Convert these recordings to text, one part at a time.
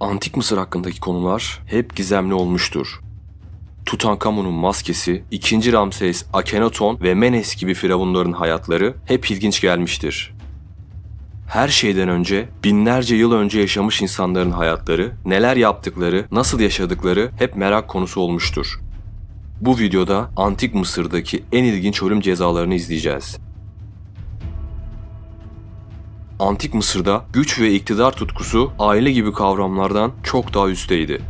Antik Mısır hakkındaki konular hep gizemli olmuştur. Tutankamon'un maskesi, 2. Ramses, Akhenaton ve Menes gibi firavunların hayatları hep ilginç gelmiştir. Her şeyden önce binlerce yıl önce yaşamış insanların hayatları, neler yaptıkları, nasıl yaşadıkları hep merak konusu olmuştur. Bu videoda Antik Mısır'daki en ilginç ölüm cezalarını izleyeceğiz. Antik Mısır'da güç ve iktidar tutkusu aile gibi kavramlardan çok daha üstteydi.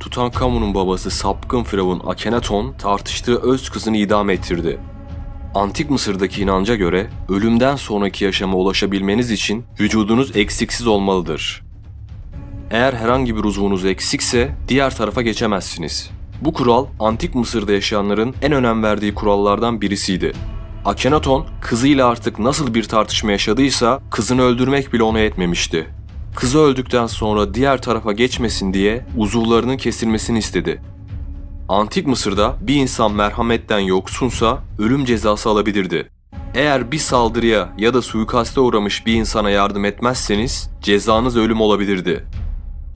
Tutankamon'un babası sapkın firavun Akhenaton tartıştığı öz kızını idam ettirdi. Antik Mısır'daki inanca göre ölümden sonraki yaşama ulaşabilmeniz için vücudunuz eksiksiz olmalıdır. Eğer herhangi bir uzvunuz eksikse diğer tarafa geçemezsiniz. Bu kural Antik Mısır'da yaşayanların en önem verdiği kurallardan birisiydi. Akhenaton kızıyla artık nasıl bir tartışma yaşadıysa kızını öldürmek bile ona yetmemişti. Kızı öldükten sonra diğer tarafa geçmesin diye uzuvlarının kesilmesini istedi. Antik Mısır'da bir insan merhametten yoksunsa ölüm cezası alabilirdi. Eğer bir saldırıya ya da suikaste uğramış bir insana yardım etmezseniz cezanız ölüm olabilirdi.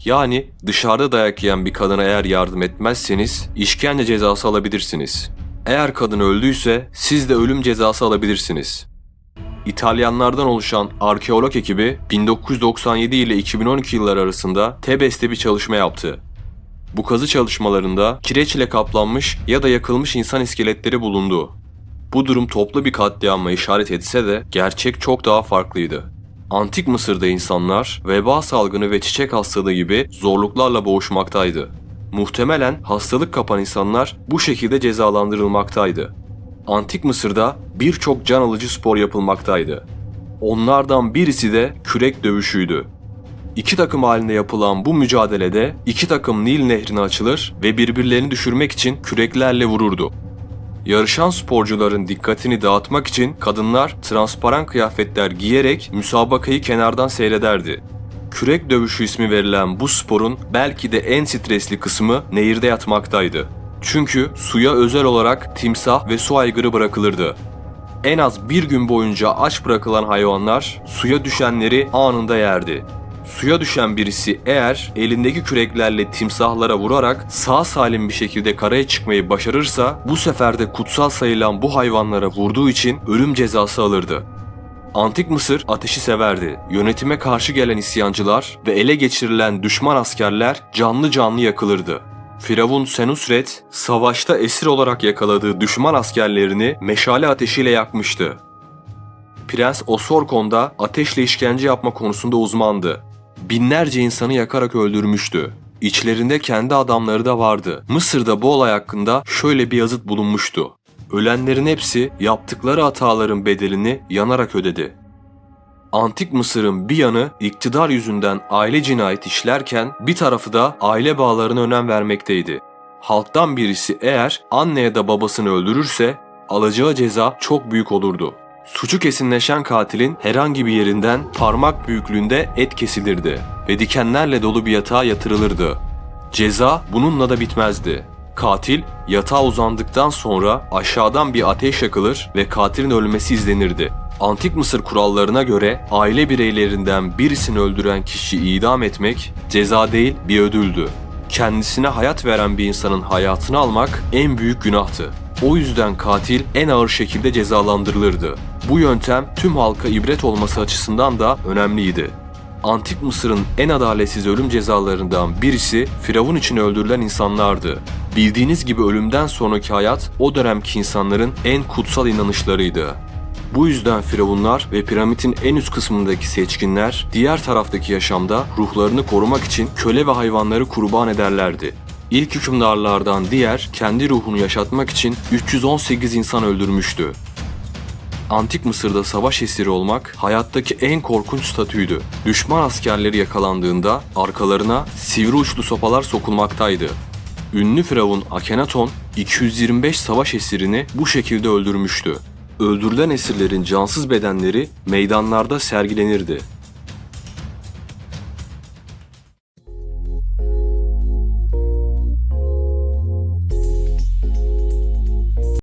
Yani dışarıda dayak yiyen bir kadına eğer yardım etmezseniz işkence cezası alabilirsiniz. Eğer kadın öldüyse siz de ölüm cezası alabilirsiniz. İtalyanlardan oluşan arkeolog ekibi 1997 ile 2012 yılları arasında Tebes'te bir çalışma yaptı. Bu kazı çalışmalarında kireç ile kaplanmış ya da yakılmış insan iskeletleri bulundu. Bu durum toplu bir katliama işaret etse de gerçek çok daha farklıydı. Antik Mısır'da insanlar veba salgını ve çiçek hastalığı gibi zorluklarla boğuşmaktaydı. Muhtemelen hastalık kapan insanlar bu şekilde cezalandırılmaktaydı. Antik Mısır'da birçok can alıcı spor yapılmaktaydı. Onlardan birisi de kürek dövüşüydü. İki takım halinde yapılan bu mücadelede iki takım Nil nehrine açılır ve birbirlerini düşürmek için küreklerle vururdu. Yarışan sporcuların dikkatini dağıtmak için kadınlar transparan kıyafetler giyerek müsabakayı kenardan seyrederdi. Kürek dövüşü ismi verilen bu sporun belki de en stresli kısmı nehirde yatmaktaydı. Çünkü suya özel olarak timsah ve su aygırı bırakılırdı. En az bir gün boyunca aç bırakılan hayvanlar suya düşenleri anında yerdi. Suya düşen birisi eğer elindeki küreklerle timsahlara vurarak sağ salim bir şekilde karaya çıkmayı başarırsa bu sefer de kutsal sayılan bu hayvanlara vurduğu için ölüm cezası alırdı. Antik Mısır ateşi severdi. Yönetime karşı gelen isyancılar ve ele geçirilen düşman askerler canlı canlı yakılırdı. Firavun Senusret savaşta esir olarak yakaladığı düşman askerlerini meşale ateşiyle yakmıştı. Prens Osorkon da ateşle işkence yapma konusunda uzmandı. Binlerce insanı yakarak öldürmüştü. İçlerinde kendi adamları da vardı. Mısır'da bu olay hakkında şöyle bir yazıt bulunmuştu. Ölenlerin hepsi yaptıkları hataların bedelini yanarak ödedi. Antik Mısır'ın bir yanı iktidar yüzünden aile cinayet işlerken bir tarafı da aile bağlarına önem vermekteydi. Halktan birisi eğer anne ya da babasını öldürürse alacağı ceza çok büyük olurdu. Suçu kesinleşen katilin herhangi bir yerinden parmak büyüklüğünde et kesilirdi ve dikenlerle dolu bir yatağa yatırılırdı. Ceza bununla da bitmezdi. Katil yatağa uzandıktan sonra aşağıdan bir ateş yakılır ve katilin ölmesi izlenirdi. Antik Mısır kurallarına göre aile bireylerinden birisini öldüren kişiyi idam etmek ceza değil bir ödüldü. Kendisine hayat veren bir insanın hayatını almak en büyük günahtı. O yüzden katil en ağır şekilde cezalandırılırdı. Bu yöntem tüm halka ibret olması açısından da önemliydi. Antik Mısır'ın en adaletsiz ölüm cezalarından birisi Firavun için öldürülen insanlardı. Bildiğiniz gibi ölümden sonraki hayat o dönemki insanların en kutsal inanışlarıydı. Bu yüzden firavunlar ve piramidin en üst kısmındaki seçkinler diğer taraftaki yaşamda ruhlarını korumak için köle ve hayvanları kurban ederlerdi. İlk hükümdarlardan diğer kendi ruhunu yaşatmak için 318 insan öldürmüştü. Antik Mısır'da savaş esiri olmak hayattaki en korkunç statüydü. Düşman askerleri yakalandığında arkalarına sivri uçlu sopalar sokulmaktaydı. Ünlü firavun Akhenaton 225 savaş esirini bu şekilde öldürmüştü. Öldürülen esirlerin cansız bedenleri meydanlarda sergilenirdi.